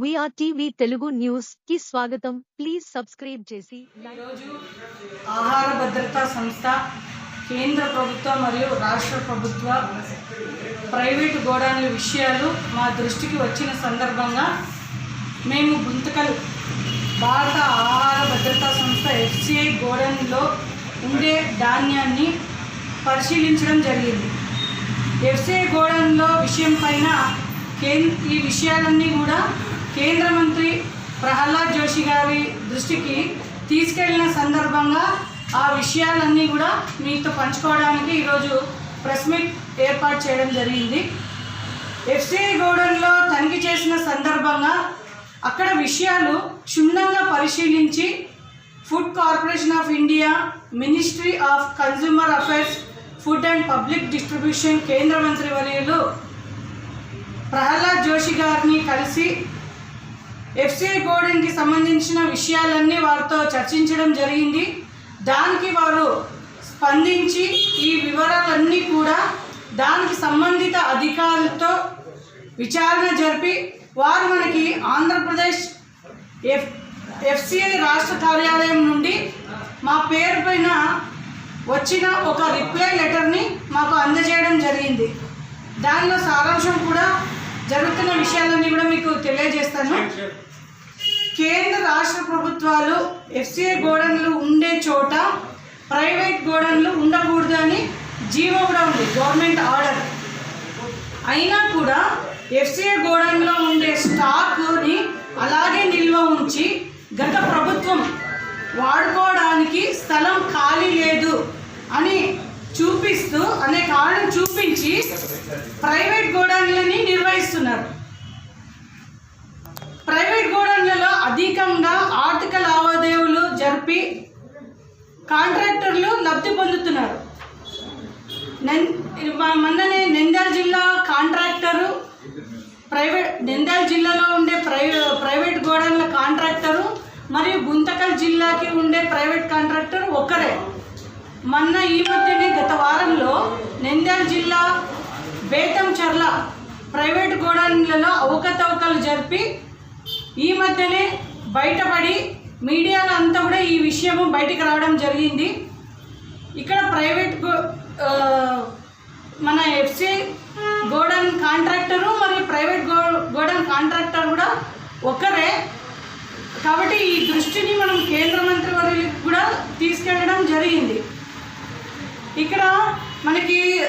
We are TV Telugu న్యూస్కి స్వాగతం. Please subscribe చేసి ఈరోజు ఆహార భద్రతా సంస్థ కేంద్ర ప్రభుత్వ మరియు రాష్ట్ర ప్రభుత్వ ప్రైవేటు గోడౌన్ల విషయాలు మా దృష్టికి వచ్చిన సందర్భంగా మేము గుంతకల్ భారత ఆహార భద్రతా సంస్థ ఎఫ్సిఐ గోడౌన్లో ఉండే ధాన్యాన్ని పరిశీలించడం జరిగింది. ఎఫ్సిఐ గోడౌన్లో విషయం పైన కేం ఈ విషయాలన్నీ కూడా కేంద్ర మంత్రి ప్రహ్లాద్ జోషి గారి దృష్టికి తీసుకెళ్ళిన సందర్భంగా ఆ విషయాలన్నీ కూడా మీతో పంచుకోవడానికి ఈరోజు ప్రెస్ మీట్ ఏర్పాటు చేయడం జరిగింది. ఎఫ్సిఐ గోడౌన్లో తనిఖీ చేసిన సందర్భంగా అక్కడ విషయాలు క్షుణ్ణంగా పరిశీలించి food corporation of India ministry of consumer affairs food and public distribution కేంద్ర మంత్రి వర్యులు ప్రహ్లాద్ జోషి గారిని కలిసి ఎఫ్సిఐ గోడన్కి సంబంధించిన విషయాలన్నీ వారితో చర్చించడం జరిగింది. దానికి వారు స్పందించి ఈ వివరాలన్నీ కూడా దానికి సంబంధిత అధికారులతో విచారణ జరిపి వారు మనకి ఆంధ్రప్రదేశ్ ఎఫ్ ఎఫ్సిఐ రాష్ట్ర కార్యాలయం నుండి మా పేరు పైన వచ్చిన ఒక రిప్లై లెటర్ని మాకు అందజేయడం జరిగింది. దానిలో సారాంశం కూడా జరుగుతున్న విషయాలన్నీ కూడా మీకు తెలియజేస్తాను. కేంద్ర రాష్ట్ర ప్రభుత్వాలు ఎఫ్సిఐ గోడన్లు ఉండే చోట ప్రైవేట్ గోడన్లు ఉండకూడదు అని జీవో కూడా ఉంది గవర్నమెంట్ ఆర్డర్. అయినా కూడా ఎఫ్సిఐ గోడౌన్లో ఉండే స్టాక్ని అలాగే నిల్వ ఉంచి గత ప్రభుత్వం వాడుకోవడానికి స్థలం ఖాళీ లేదు అని చూపిస్తూ అనే కారణం చూపించి ప్రైవేట్ గోడౌన్లని నిర్వహిస్తున్నారు. ప్రైవేట్ గోడౌన్లలో అధికంగా ఆర్థిక లావాదేవీలు జరిపి కాంట్రాక్టర్లు లబ్ధి పొందుతున్నారు. మొన్ననే నంద్యాల జిల్లా కాంట్రాక్టరు ప్రైవేట్ నంద్యాల జిల్లాలో ఉండే ప్రై ప్రైవేట్ గోడౌన్ల కాంట్రాక్టరు మరియు గుంతకల్ జిల్లాకి ఉండే ప్రైవేట్ కాంట్రాక్టర్ ఒక్కరే. మొన్న ఈ మధ్యనే గత వారంలో నంద్యాల జిల్లా బేతంచర్ల ప్రైవేట్ గోడౌన్లలో అవకతవకలు జరిపి ఈ మధ్యనే బయటపడి మీడియాలో అంతా కూడా ఈ విషయము బయటికి రావడం జరిగింది. ఇక్కడ ప్రైవేట్ గో- మన ఎఫ్సి గోడౌన్ కాంట్రాక్టరు మరియు ప్రైవేట్ గో గోడౌన్ కాంట్రాక్టర్ కూడా ఒకరే కాబట్టి ఈ దృష్టిని మనం కేంద్ర మంత్రి వర్యులకు కూడా తీసుకెళ్ళడం జరిగింది. ఇక్కడ మనకి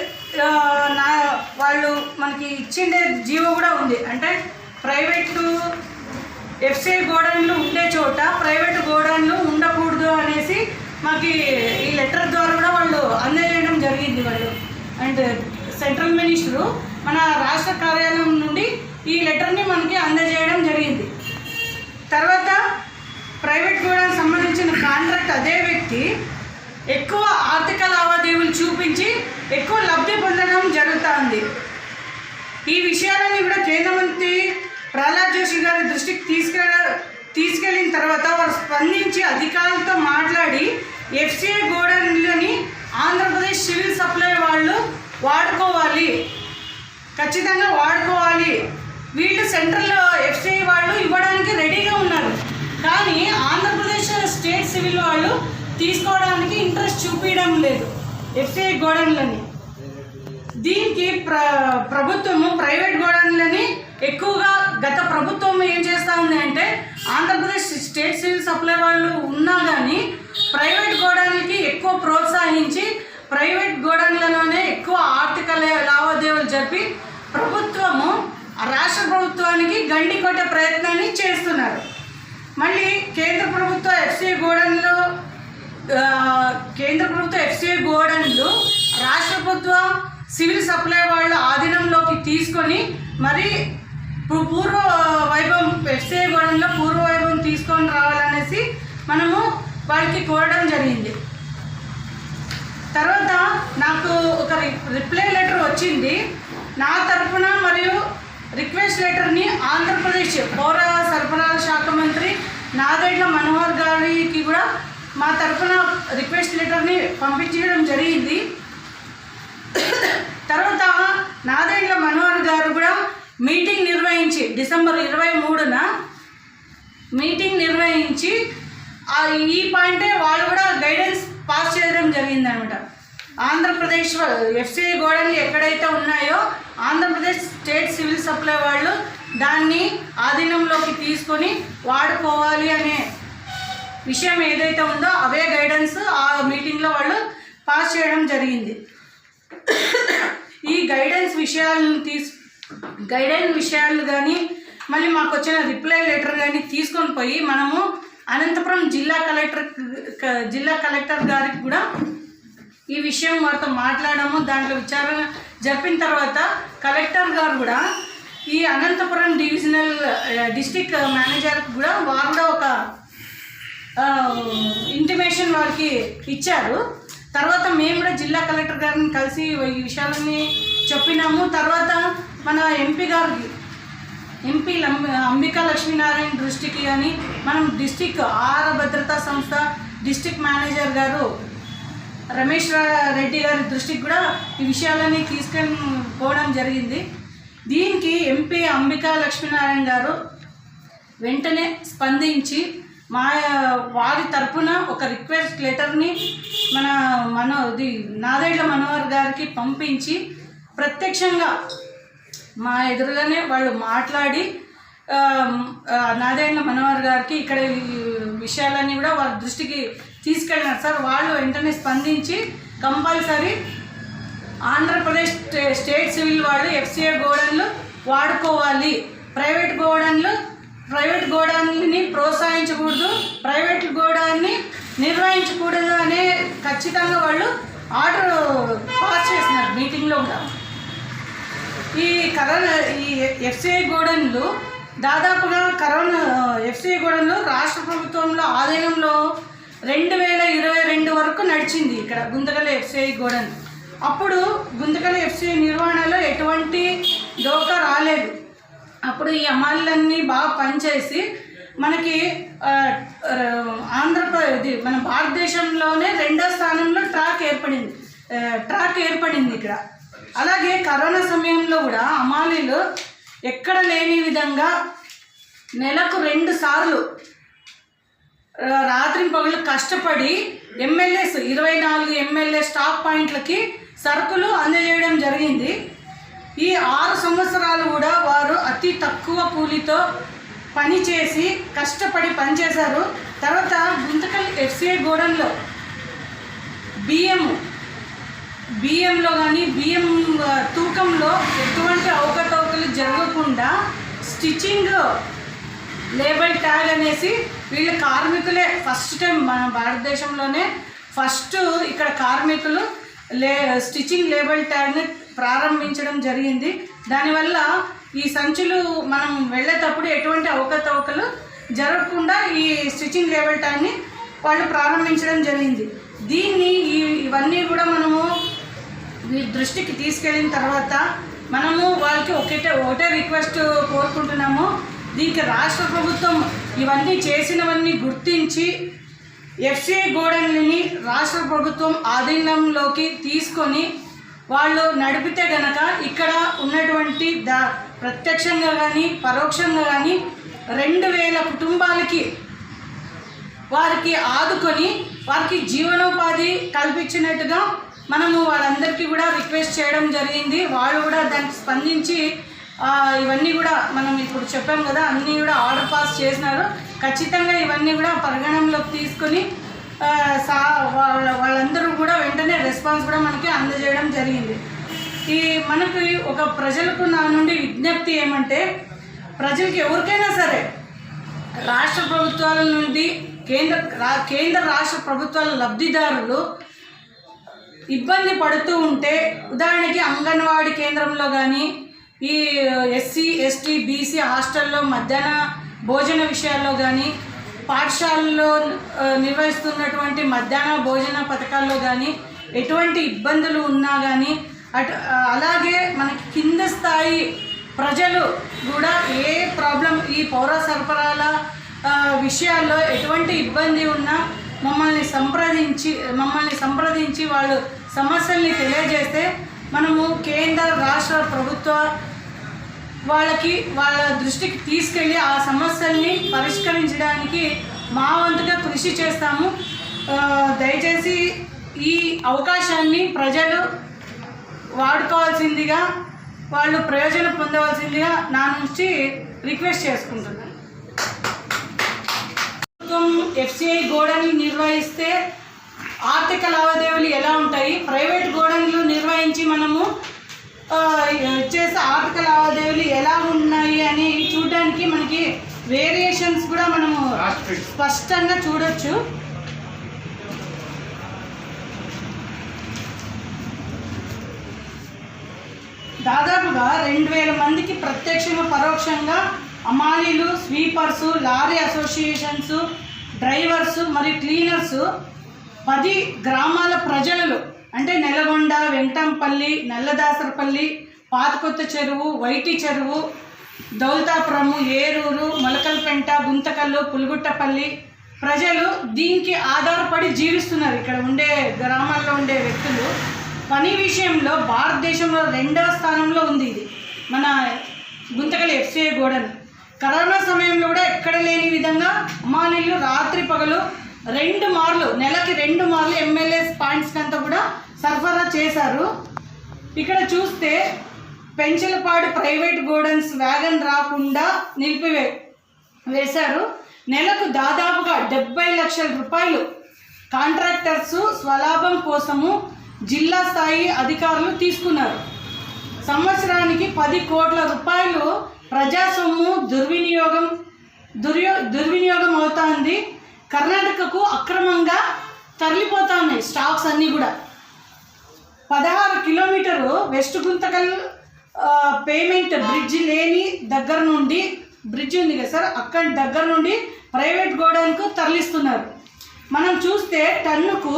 నా వాళ్ళు మనకి ఇచ్చిండే జీవో కూడా ఉంది. అంటే ప్రైవేటు ఎఫ్సిఐ గోడౌన్లు ఉండే చోట ప్రైవేట్ గోడౌన్లు ఉండకూడదు అనేసి మాకు ఈ లెటర్ ద్వారా కూడా వాళ్ళు అందజేయడం జరిగింది వాళ్ళు. అండ్ సెంట్రల్ మినిస్టరు మన రాష్ట్ర కార్యాలయం నుండి ఈ లెటర్ని మనకి అందజేయడం జరిగింది. తర్వాత ప్రైవేట్ గోడౌన్ సంబంధించిన కాంట్రాక్ట్ అదే వ్యక్తి ఎక్కువ ఆర్థిక లావాదేవీలు చూపించి ఎక్కువ లబ్ధి పొందడం జరుగుతుంది. ఈ విషయాలన్నీ కూడా కేంద్ర మంత్రి ప్రహ్లాద్ జోషి గారి దృష్టికి తీసుకెళ్ళ తీసుకెళ్ళిన తర్వాత వారు స్పందించి అధికారులతో మాట్లాడి ఎఫ్సిఐ గోడౌన్లని ఆంధ్రప్రదేశ్ సివిల్ సప్లై వాళ్ళు వాడుకోవాలి. ఖచ్చితంగా వాడుకోవాలి. వీళ్ళు సెంట్రల్లో ఎఫ్సిఐ వాళ్ళు ఇవ్వడానికి రెడీగా ఉన్నారు. కానీ ఆంధ్రప్రదేశ్ స్టేట్ సివిల్ వాళ్ళు తీసుకోవడానికి ఇంట్రెస్ట్ చూపించడం లేదు ఎఫ్సిఐ గోడౌన్లని. దీనికి ప్ర ప్రభుత్వము ప్రైవేట్ గోడౌన్లని ఎక్కువగా గత ప్రభుత్వం ఏం చేస్తూ ఉంది అంటే ఆంధ్రప్రదేశ్ స్టేట్ సివిల్ సప్లై వాళ్ళు ఉన్నా కానీ ప్రైవేట్ గోడౌన్లకి ఎక్కువ ప్రోత్సహించి ప్రైవేట్ గోడౌన్లలోనే ఎక్కువ ఆర్థిక లావాదేవీలు జరిపి ప్రభుత్వము రాష్ట్ర ప్రభుత్వానికి గండి కొట్టే ప్రయత్నాన్ని చేస్తున్నారు. మళ్ళీ కేంద్ర ప్రభుత్వ ఎఫ్సిఐ గోడౌన్లు కేంద్ర ప్రభుత్వ ఎఫ్సిఐ గోడన్లు రాష్ట్ర ప్రభుత్వ సివిల్ సప్లై వాళ్ళ ఆధీనంలోకి తీసుకొని మరి ఇప్పుడు పూర్వ వైభవం ఎఫ్సిఐ గోడంలో పూర్వ వైభవం తీసుకొని రావాలనేసి మనము వాళ్ళకి కోరడం జరిగింది. తర్వాత నాకు ఒక రి- రిప్లై లెటర్ వచ్చింది. నా తరఫున మరియు రిక్వెస్ట్ లెటర్ని ఆంధ్రప్రదేశ్ పౌర సరఫరాల శాఖ మంత్రి నాదెండ్ల మనోహర్ గారికి కూడా మా తరఫున రిక్వెస్ట్ లెటర్ని పంపించడం జరిగింది. తర్వాత నాదెండ్ల మనోహర్ గారు కూడా మీటింగ్ నిర్వహించి డిసెంబర్ ఇరవై మూడున మీటింగ్ నిర్వహించి ఆ ఈ పాయింటే వాళ్ళు కూడా గైడెన్స్ పాస్ చేయడం జరిగిందనమాట. ఆంధ్రప్రదేశ్ ఎఫ్సిఐ గోడలు ఎక్కడైతే ఉన్నాయో ఆంధ్రప్రదేశ్ స్టేట్ సివిల్ సప్లై వాళ్ళు దాన్ని ఆధీనంలోకి తీసుకొని వాడుకోవాలి అనే విషయం ఏదైతే ఉందో అవే గైడెన్స్ ఆ మీటింగ్లో వాళ్ళు పాస్ చేయడం జరిగింది. ఈ గైడెన్స్ విషయాలను తీసు గైడైన్ విషయాలు కానీ మళ్ళీ మాకు వచ్చిన రిప్లై లెటర్ కానీ తీసుకొని పోయి మనము అనంతపురం జిల్లా కలెక్టర్ జిల్లా కలెక్టర్ గారికి కూడా ఈ విషయం వారితో మాట్లాడము దాంట్లో విచారణ జరిపిన తర్వాత కలెక్టర్ గారు కూడా ఈ అనంతపురం డివిజనల్ డిస్టిక్ మేనేజర్కి కూడా వారు కూడా ఒక ఇంటిమేషన్ వారికి ఇచ్చారు. తర్వాత మేము కూడా జిల్లా కలెక్టర్ గారిని కలిసి ఈ విషయాలన్నీ చెప్పినాము. తర్వాత మన ఎంపీ గారు ఎంపీ లం- అంబికా లక్ష్మీనారాయణ దృష్టికి కానీ మనం డిస్టిక్ ఆహార భద్రతా సంస్థ డిస్టిక్ మేనేజర్ గారు రమేష్ రెడ్డి గారి దృష్టికి కూడా ఈ విషయాలన్నీ తీసుకొని పోవడం జరిగింది. దీనికి ఎంపీ అంబికా లక్ష్మీనారాయణ గారు వెంటనే స్పందించి మా వారి తరపున ఒక రిక్వెస్ట్ లెటర్ని మన మనో ఇది నాదేళ్ళ మనోహర్ గారికి పంపించి ప్రత్యక్షంగా మా ఎదురుగానే వాళ్ళు మాట్లాడి ఆ, మనోహర్ గారికి ఇక్కడ విషయాలన్నీ కూడా వాళ్ళ దృష్టికి తీసుకెళ్ళినారు. సార్ వాళ్ళు వెంటనే స్పందించి కంపల్సరీ ఆంధ్రప్రదేశ్ స్టే- స్టేట్ సివిల్ వాళ్ళు ఎఫ్సిఏ గోడన్లు వాడుకోవాలి. ప్రైవేట్ గోడన్లు ప్రైవేట్ గోడాన్ని ప్రోత్సహించకూడదు. ప్రైవేట్ గోడాన్ని నిర్వహించకూడదు అనే ఖచ్చితంగా వాళ్ళు ఆర్డర్ పాస్ చేసినారు మీటింగ్లో కూడా. ఈ కరోనా ఈ ఎఫ్సిఐ గోడన్లు దాదాపుగా కరోనా ఎఫ్సిఐ గోడన్లు రాష్ట్ర ప్రభుత్వంలో ఆధీనంలో రెండు వేల ఇరవై రెండు వరకు నడిచింది ఇక్కడ గుంతకల ఎఫ్సిఐ గోడన్. అప్పుడు గుంతకల ఎఫ్సిఐ నిర్వహణలో ఎటువంటి డోకా రాలేదు. అప్పుడు ఈ అమ్మాయిలన్నీ బాగా పనిచేసి మనకి ఆంధ్రప్రదేశ్ ఇది మన భారతదేశంలోనే రెండో స్థానంలో ట్రాక్ ఏర్పడింది. ట్రాక్ ఏర్పడింది ఇక్కడ. అలాగే కరోనా సమయంలో కూడా అమాలీలు ఎక్కడ లేని విధంగా నెలకు రెండు సార్లు రాత్రి పగులు కష్టపడి ఎమ్మెల్యేస్ ఇరవై నాలుగు ఎమ్మెల్యే స్టాక్ పాయింట్లకి సరుకులు అందజేయడం జరిగింది. ఈ ఆరు సంవత్సరాలు కూడా వారు అతి తక్కువ కూలితో పని చేసి కష్టపడి పనిచేశారు తర్వాత గుంతకల్ ఎఫ్సిఐ గోడంలో బియ్యం బియ్యంలో కానీ బియ్యం తూకంలో ఎటువంటి అవకతవకలు జరగకుండా స్టిచ్చింగ్ లేబర్ ట్యాగ్ అనేసి వీళ్ళ కార్మికులే ఫస్ట్ టైం మన భారతదేశంలోనే ఫస్ట్ ఇక్కడ కార్మికులు లే స్టిచ్చింగ్ లేబర్ ట్యాగ్ని ప్రారంభించడం జరిగింది. దానివల్ల ఈ సంచులు మనం వెళ్ళేటప్పుడు ఎటువంటి అవకతవకలు జరగకుండా ఈ స్టిచ్చింగ్ లేబర్ ట్యాగ్ని వాళ్ళు ప్రారంభించడం జరిగింది. దీన్ని ఇవన్నీ కూడా మనము దృష్టికి తీసుకెళ్ళిన తర్వాత మనము వాళ్ళకి ఒకటే ఒకటే రిక్వెస్ట్ కోరుకుంటున్నాము. దీనికి రాష్ట్ర ప్రభుత్వం ఇవన్నీ చేసినవన్నీ గుర్తించి ఎఫ్సిఐ గోడల్ని రాష్ట్ర ప్రభుత్వం ఆధీనంలోకి తీసుకొని వాళ్ళు నడిపితే గనక ఇక్కడ ఉన్నటువంటి దా ప్రత్యక్షంగా కానీ పరోక్షంగా కానీ రెండు వేల కుటుంబాలకి వారికి ఆదుకొని వారికి జీవనోపాధి కల్పించినట్టుగా మనము వాళ్ళందరికీ కూడా రిక్వెస్ట్ చేయడం జరిగింది. వాళ్ళు కూడా దానికి స్పందించి ఇవన్నీ కూడా మనం ఇప్పుడు చెప్పాం కదా అన్నీ కూడా ఆర్డర్ పాస్ చేసినారు. ఖచ్చితంగా ఇవన్నీ కూడా పరిగణనలోకి తీసుకొని సా వాళ్ళ వాళ్ళందరూ కూడా వెంటనే రెస్పాన్స్ కూడా మనకి అందజేయడం జరిగింది. ఈ మనకి ఒక ప్రజలకు నా నుండి విజ్ఞప్తి ఏమంటే ప్రజలకి ఎవరికైనా సరే రాష్ట్ర ప్రభుత్వాల నుండి కేంద్ర రా- కేంద్ర రాష్ట్ర ప్రభుత్వాల లబ్ధిదారులు ఇబ్బంది పడుతూ ఉంటే ఉదాహరణకి అంగన్వాడీ కేంద్రంలో కానీ ఈ ఎస్సీ ఎస్టీ బీసీ హాస్టల్లో మధ్యాహ్న భోజన విషయాల్లో కానీ పాఠశాలలో నిర్వహిస్తున్నటువంటి మధ్యాహ్న భోజన పథకాల్లో కానీ ఎటువంటి ఇబ్బందులు ఉన్నా కానీ అటు అలాగే మనకి కింద స్థాయి ప్రజలు కూడా ఏ ప్రాబ్లం ఈ పౌర సరఫరాల విషయాల్లో ఎటువంటి ఇబ్బంది ఉన్నా మమ్మల్ని సంప్రదించి మమ్మల్ని సంప్రదించి వాళ్ళు సమస్యల్ని తెలియజేస్తే మనము కేంద్ర రాష్ట్ర ప్రభుత్వ వాళ్ళకి వాళ్ళ దృష్టికి తీసుకెళ్ళి ఆ సమస్యల్ని పరిష్కరించడానికి మా వంతుగా కృషి చేస్తాము. దయచేసి ఈ అవకాశాన్ని ప్రజలు వాడుకోవాల్సిందిగా వాళ్ళు ప్రయోజనం పొందవలసిందిగా నా నుంచి రిక్వెస్ట్ చేసుకుంటున్నాను. ఎఫ్సిఐ గోడని నిర్వహిస్తే ఆర్థిక లావాదేవీలు ఎలా ఉంటాయి? ప్రైవేట్ గోడన్లు నిర్వహించి మనము చేసే ఆర్థిక లావాదేవీలు ఎలా ఉన్నాయి అని చూడడానికి మనకి వేరియేషన్స్ కూడా మనము స్పష్టంగా చూడొచ్చు. దాదాపుగా రెండు వేల మందికి ప్రత్యక్షంగా పరోక్షంగా అమాలీలు స్వీపర్స్ లారీ అసోసియేషన్స్ డ్రైవర్స్ మరియు క్లీనర్స్ పది గ్రామాల ప్రజలు అంటే నెలగొండ వెంకటంపల్లి నల్లదాసరపల్లి పాతకొత్త చెరువు వైటి చెరువు దౌల్తాపురము ఏరూరు మొలకల్పెంట గుంతకల్లు పులుగుట్టపల్లి ప్రజలు దీనికి ఆధారపడి జీవిస్తున్నారు. ఇక్కడ ఉండే గ్రామాల్లో ఉండే వ్యక్తులు. పని విషయంలో భారతదేశంలో రెండవ స్థానంలో ఉంది ఇది. మన గుంతకల్ ఎఫ్సిఐ గోడను. కరోనా సమయంలో కూడా ఎక్కడ లేని విధంగా అమాలీలు రాత్రి పగలు రెండు మార్లు నెలకి రెండు మార్లు ఎమ్మెల్యే పాయింట్స్ అంతా కూడా సరఫరా చేశారు. ఇక్కడ చూస్తే పెంచలపాడు ప్రైవేట్ గోడన్స్ వ్యాగన్ రాకుండా నిలిపివే వేశారు. నెలకు దాదాపుగా డెబ్బై లక్షల రూపాయలు కాంట్రాక్టర్స్ స్వలాభం కోసము జిల్లా స్థాయి అధికారులు తీసుకున్నారు. సంవత్సరానికి పది కోట్ల రూపాయలు ప్రజా సొమ్ము దుర్వినియోగం దుర్యో దుర్వినియోగం అవుతోంది కర్ణాటకకు అక్రమంగా తరలిపోతా ఉన్నాయి స్టాక్స్ అన్నీ కూడా. పదహారు kilometre west Guntakal payment bridge లేని దగ్గర నుండి బ్రిడ్జ్ ఉంది కదా సార్ అక్కడ దగ్గర నుండి ప్రైవేట్ గోడౌన్కు తరలిస్తున్నారు. మనం చూస్తే టన్నుకు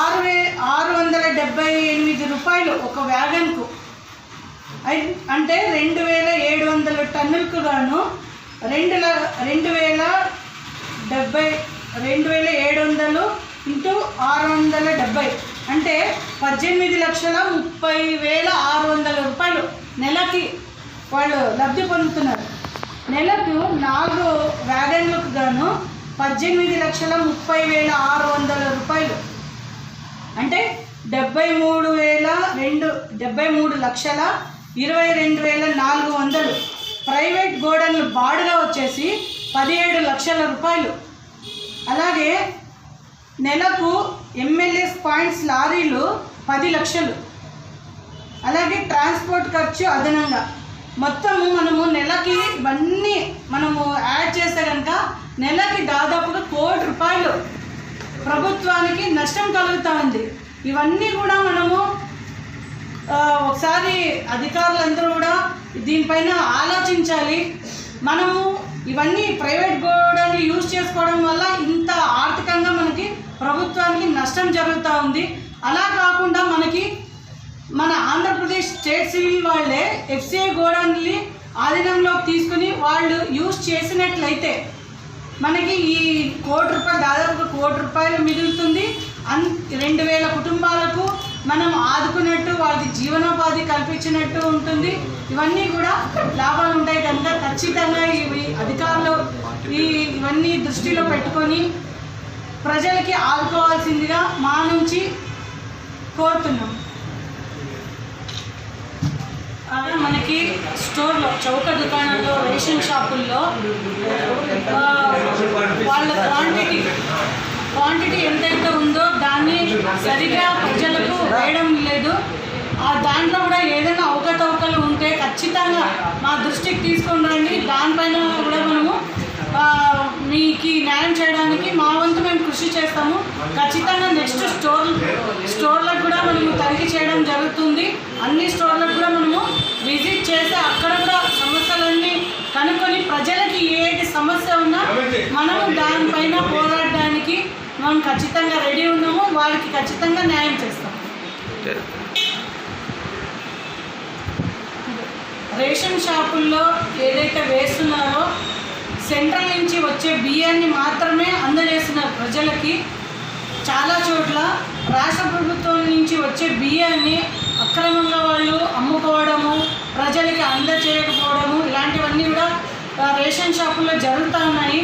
ఆరు వే ఆరు వందల డెబ్బై ఎనిమిది రూపాయలు ఒక వ్యాగన్కు. అంటే రెండు వేల ఏడు వందల టన్నులకు గాను రెండు ల రెండు వేల డెబ్బై రెండు వేల ఏడు వందలు ఇంటూ ఆరు వందల డెబ్బై. అంటే పద్దెనిమిది లక్షల ముప్పై వేల ఆరు వందల రూపాయలు నెలకి వాళ్ళు లబ్ధి పొందుతున్నారు. నెలకు నాలుగు వ్యాగన్లకు గాను పద్దెనిమిది లక్షల ముప్పై వేల ఆరు వందల రూపాయలు. అంటే డెబ్బై మూడు వేల రెండు డెబ్బై మూడు లక్షల ఇరవై రెండు వేల నాలుగు వందలు. ప్రైవేట్ గోడన్లు బాడుగ వచ్చేసి పదిహేడు లక్షల రూపాయలు. అలాగే నెలకు ఎమ్మెల్యేస్ పాయింట్స్ లారీలు పది లక్షలు. అలాగే ట్రాన్స్పోర్ట్ ఖర్చు అదనంగా. మొత్తము మనము నెలకి ఇవన్నీ మనము యాడ్ చేస్తే కనుక నెలకి దాదాపుగా కోటి రూపాయలు. ప్రభుత్వానికి నష్టం కలుగుతూ ఉంది. ఇవన్నీ కూడా మనము ఒకసారి అధికారులందరూ కూడా దీనిపైన ఆలోచించాలి. మనము ఇవన్నీ ప్రైవేట్ గోడని యూజ్ చేసుకోవడం వల్ల ఇంత ఆర్థికంగా మనకి ప్రభుత్వానికి నష్టం జరుగుతూ ఉంది. అలా కాకుండా మనకి మన ఆంధ్రప్రదేశ్ స్టేట్ సివిల్ వాళ్ళే ఎఫ్సిఐ గోడౌన్ని ఆధీనంలోకి తీసుకుని వాళ్ళు యూజ్ చేసినట్లయితే మనకి ఈ కోటి రూపాయలు దాదాపు కోటి రూపాయలు మిగులుతుంది. అన్ రెండు వేల కుటుంబాలకు మనం ఆదుకున్నట్టు వాళ్ళకి జీవనోపాధి కల్పించినట్టు ఉంటుంది. ఇవన్నీ కూడా లాభాలు ఉంటాయి కనుక ఖచ్చితంగా ఇవి అధికారులు ఈ ఇవన్నీ దృష్టిలో పెట్టుకొని ప్రజలకి ఆదుకోవాల్సిందిగా మా నుంచి కోరుతున్నాం. మనకి స్టోర్లో చౌక దుకాణాల్లో రేషన్ షాపుల్లో వాళ్ళ క్వాంటిటీ క్వాంటిటీ ఎంతైతే ఉందో దాన్ని సరిగా ప్రజలకు వేయడం లేదు. ఆ దాంట్లో కూడా ఏదైనా అవకతవకలు ఉంటే ఖచ్చితంగా మా దృష్టికి తీసుకొని రండి. దానిపైన కూడా మనము మీకు న్యాయం చేయడానికి మా వంతు మేము కృషి చేస్తాము. ఖచ్చితంగా నెక్స్ట్ స్టోర్ స్టోర్లకు కూడా మనము తనిఖీ చేయడం జరుగుతుంది. అన్ని స్టోర్లకు కూడా మనము విజిట్ చేసి అక్కడ కూడా సమస్యలన్నీ కనుక్కొని ప్రజలకి ఏటి సమస్య ఉన్నా మనము దానిపైన పోరాడడానికి మనం ఖచ్చితంగా రెడీ ఉన్నాము వాళ్ళకి ఖచ్చితంగా న్యాయం చేస్తాం. రేషన్ షాపుల్లో ఏదైతే వేస్తున్నారో సెంట్రల్ నుంచి వచ్చే బియ్యాన్ని మాత్రమే అందజేస్తున్నారు ప్రజలకి. చాలా చోట్ల రాష్ట్ర ప్రభుత్వం నుంచి వచ్చే బియ్యాన్ని అక్రమంగా వాళ్ళు అమ్ముకోవడము ప్రజ ప్రజలకి అందజేయకపోవడము ఇలాంటివన్నీ కూడా రేషన్ షాపుల్లో జరుగుతూ ఉన్నాయి.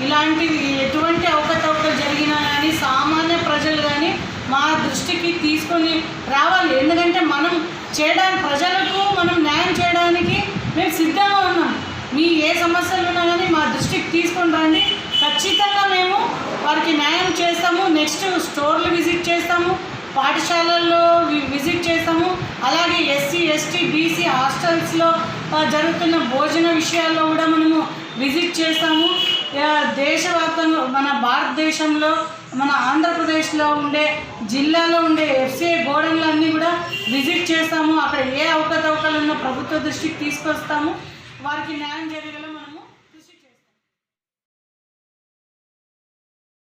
ఇలాంటివి ఎటువంటి అవకతవకలు జరిగినా కానీ సామాన్య ప్రజలు కానీ మా దృష్టికి తీసుకొని రావాలి. ఎందుకంటే మనం చేయడానికి ప్రజలకు మనం న్యాయం చేయడానికి మేము సిద్ధంగా ఉన్నాం. మీ ఏ సమస్యలు ఉన్నా కానీ మా దృష్టికి తీసుకొని రండి. ఖచ్చితంగా మేము వారికి న్యాయం చేస్తాము. నెక్స్ట్ స్టోర్లు విజిట్ చేస్తాము. పాఠశాలల్లో వి- విజిట్ చేస్తాము. అలాగే ఎస్సీ ఎస్టీ బీసీ హాస్టల్స్లో జరుగుతున్న భోజన విషయాల్లో కూడా మనము విజిట్ చేస్తాము. దేశవ్యాప్తంగా మన భారతదేశంలో మన ఆంధ్రప్రదేశ్లో ఉండే జిల్లాలో ఉండే ఎఫ్సిఐ గోడౌన్లన్నీ కూడా విజిట్ చేస్తాము. అక్కడ ఏ అవకతవకలు ఉన్న ప్రభుత్వ దృష్టికి తీసుకొస్తాము. వారికి న్యాయం జరిగింది